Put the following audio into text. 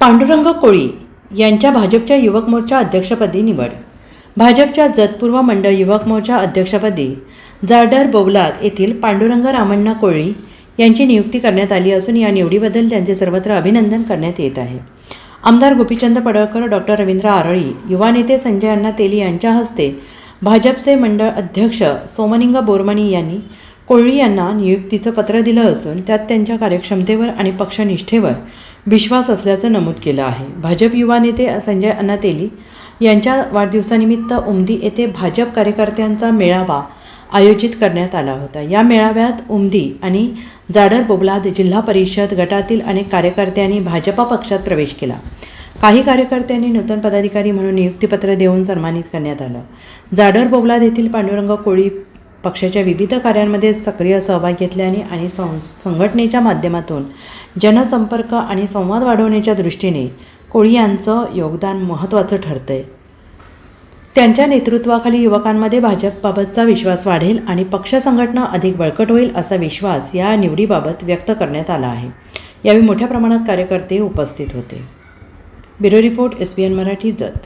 पांडुरंग कोळी यांच्या भाजपच्या युवक मोर्चा अध्यक्षपदी निवड. भाजपच्या जतपूर्व मंडळ युवक मोर्चा अध्यक्षपदी जाडर बोवलाद येथील पांडुरंग रामण्णा कोळी यांची नियुक्ती करण्यात आली असून या निवडीबद्दल त्यांचे सर्वत्र अभिनंदन करण्यात येत आहे. आमदार गोपीचंद पडळकर डॉक्टर रवींद्र आरळी युवा नेते संजय अण्णा तेली यांच्या हस्ते भाजपचे मंडळ अध्यक्ष सोमनिंग बोरमणी यांनी कोळी यांना नियुक्तीचं पत्र दिलं असून त्यात त्यांच्या कार्यक्षमतेवर आणि पक्षनिष्ठेवर विश्वास असल्याचं नमूद केलं आहे. भाजप युवा नेते संजय अण्णा तेली यांच्या वाढदिवसानिमित्त उमदी येथे भाजप कार्यकर्त्यांचा मेळावा आयोजित करण्यात आला होता. या मेळाव्यात उमदी आणि जाडर बोबलाद जिल्हा परिषद गटातील अनेक कार्यकर्त्यांनी भाजपा पक्षात प्रवेश केला. काही कार्यकर्त्यांनी नूतन पदाधिकारी म्हणून नियुक्तीपत्र देऊन सन्मानित करण्यात आलं. जाडर बोबलाद येथील पांडुरंग कोळी पक्षाच्या विविध कार्यांमध्ये सक्रिय सहभाग घेतल्याने आणि सं संघटनेच्या माध्यमातून जनसंपर्क आणि संवाद वाढवण्याच्या दृष्टीने कोळी यांचं योगदान महत्त्वाचं ठरतंय. त्यांच्या नेतृत्वाखाली युवकांमध्ये भाजपबाबतचा विश्वास वाढेल आणि पक्ष संघटना अधिक बळकट होईल असा विश्वास या निवडीबाबत व्यक्त करण्यात आला आहे. यावेळी मोठ्या प्रमाणात कार्यकर्ते उपस्थित होते. Bureau report S B N Marathi Jath.